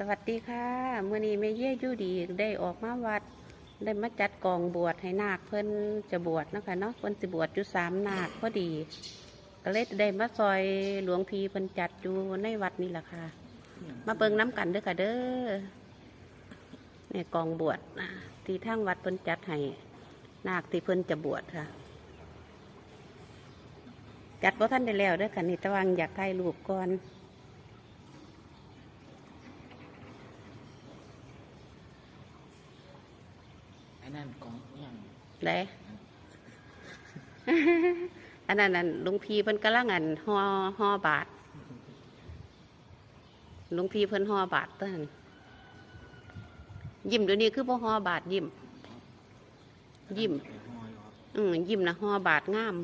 สวัสดีค่ะเมื่อนี้แม่เย่อยู่ดีได้ออกมาวัด ได้มาจัดกองบวชให้นาคเพิ่นจะบวชนะคะเนาะเพิ่นสิบวชอยู่สามนาคพอดี ก็เลยได้มาซอยหลวงพีเพิ่นจัดอยู่ในวัดนี่แหละค่ะ มาเบิ่งน้ำกันเด้อค่ะเด้อเนี่ยกองบวชที่ทางวัดเพิ่นจัดให้นาคที่เพิ่นจะบวชค่ะ จัดเพราะท่านได้แล้วเด้อค่ะนี่ตะวังอยากถ่ายรูปก่อน อ้นั่นของอย่างได้ อันนั้นอันลุงพีเพิ่นกำลังอันห่อห่อบาทลุงพีเพิ่นห่อบาทเต้นยิ้มเดี๋ยวนี้คือบ่ห่อบาทยิ้ม ยิ้ม อืมยิ้มนะห่อบาทงาม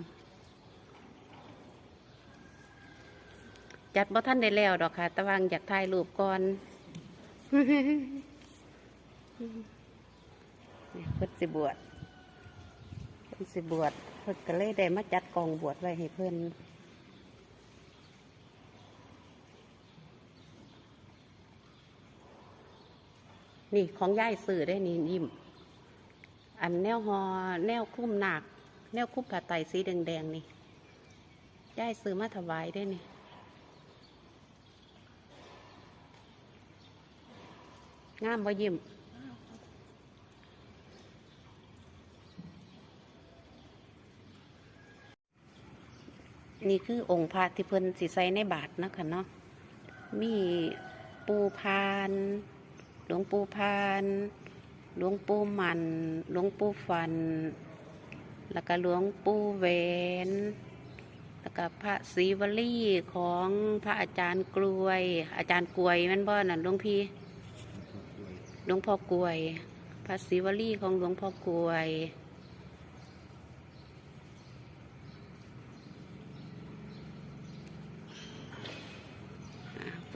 จัดบ่ท่านได้แล้วดอกค่ะ ตะวังอยากถ่ายรูปก่อน เนี่ยเพิ่นสิบวชเพิ่นสิบวชเพิ่นก็เลยได้มาจัดกองบวชไว้ให้เพิ่นนี่ของย่ายสื่อได้นี่ยิ้มอันแนวหอแนวคุ้มหนัก แนวคุ้มผ้าไตสีแดงๆนี่ย่ายซื้อมาถวายได้นี่งามบ่ยิ้ม อ้าวครับ นี่คือองค์พระที่เพิ่นสิใส่ในบาทนะคะเนาะมีปูพาน หลวงปูพาน หลวงปูมัน หลวงปูฟัน แล้วก็หลวงปูแหวนแล้วก็พระศรีวลีของพระอาจารย์กลวย อาจารย์กลวยแมันบ่นั่นหลวงพี่หลวงพ่อกลวย พระศรีวลีของหลวงพ่อกลวย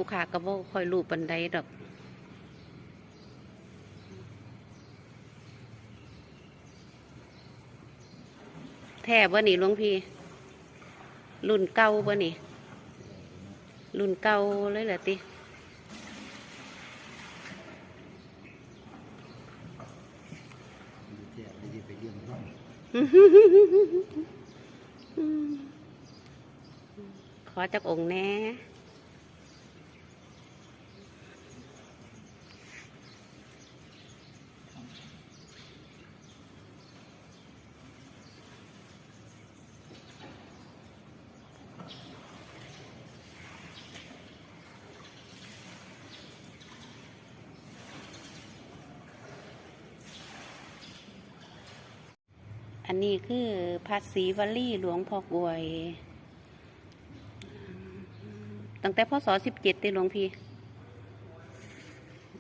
ผู้ขาก็บ่ค่อยรู้ปันใดดอกแท้บ่นี่หลวงพี่ รุ่นเก่าบ่นี่ รุ่นเก่าเลยเหรอติเที่ยวได้ไปเยี่ยมห้องขอจากองค์แหน่ อันนี้คือพระศรีวลี่หลวงพ่อกวย ตั้งแต่พศสิบเจ็ดตีหลวงพี่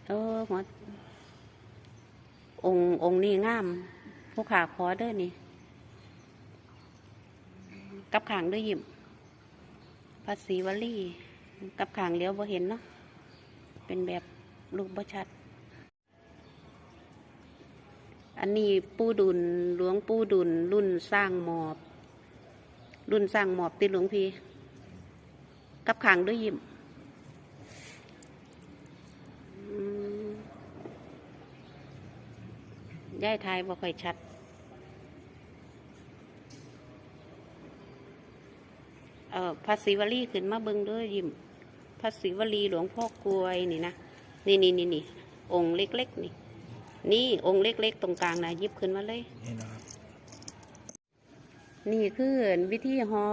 เออหัวองค์องค์นี้งาม ผู้ขาขอเด้อนี่ กับขางด้วยยิมพระศรีวลี่ กับขางเลี้ยวบ่เห็นเนาะ เป็นแบบลูกบ่ชัด อันนี้ปูดุลหลวงปูดุลรุ่นสร้างหมอบ รุ่นสร้างหมอบติหลวงพี่ กับขางด้วยยิ้มย่ายทายบ่ค่อยชัด เอ่อพระศิวลีขึ้นมาเบิ่งด้วยยิ้มพระศิวลีหลวงพ่อกลวยนี่นะ นี่นี่นี่นี่องค์เล็ก ๆ นี่ นี่องค์เล็กๆ ตรงกลางนะหยิบขึ้นมาเลย นี่นะครับนี่คือวิธีหอ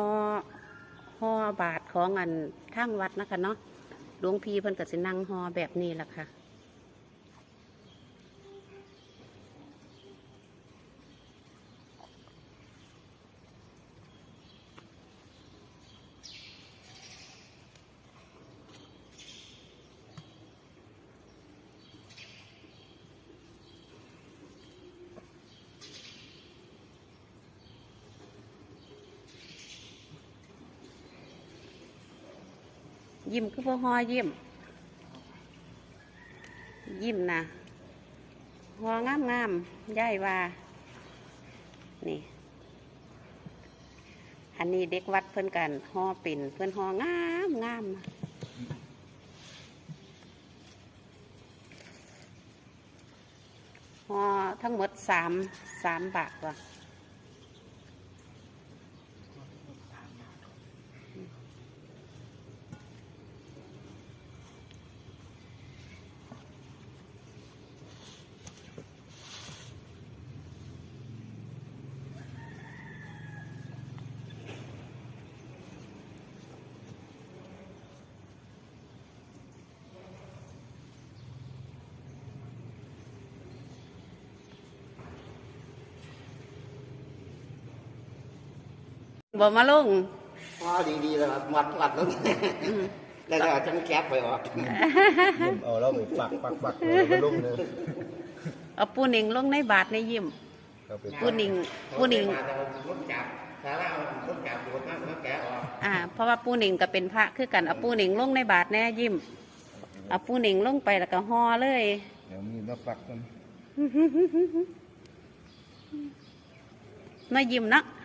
หอบาทของอันทางวัดนะคะเนาะหลวงพี่เพิ่นก็สินั่งหอแบบนี้แหละค่ะ ยิ้มคือพ่อหอยิ้ม ยิ้มนะหองามงามใหญ่ว่านี่ อันนี้เด็กวัดเพื่อนกันหอปิ่นเพื่อนหองามงามหอทั้งหมดสามสามบาทว่ะ บ่มาลงพอดีๆแล้วครับมัดมัดแล้วแล้วก็จังแก๊บไปออกยิ้มเอาแล้วไปฝักฝักฝักเอาแล้วก็ลงเลยเอาปูหนิงลงในบาทในยิ้มเอาไปปูหนิงปูหนิงรถจับสาระเอารถจับรถมากแล้วแกะออกอ่า เพราะว่าปูหนิงก็เป็นพระคือกันเอาปูหนิงลงในบาทแน่ยิ้มเอาปูหนิงลงไปแล้วก็ห่อเลยเดี๋ยวมีมาฝักกันน่ายิ้มเนาะค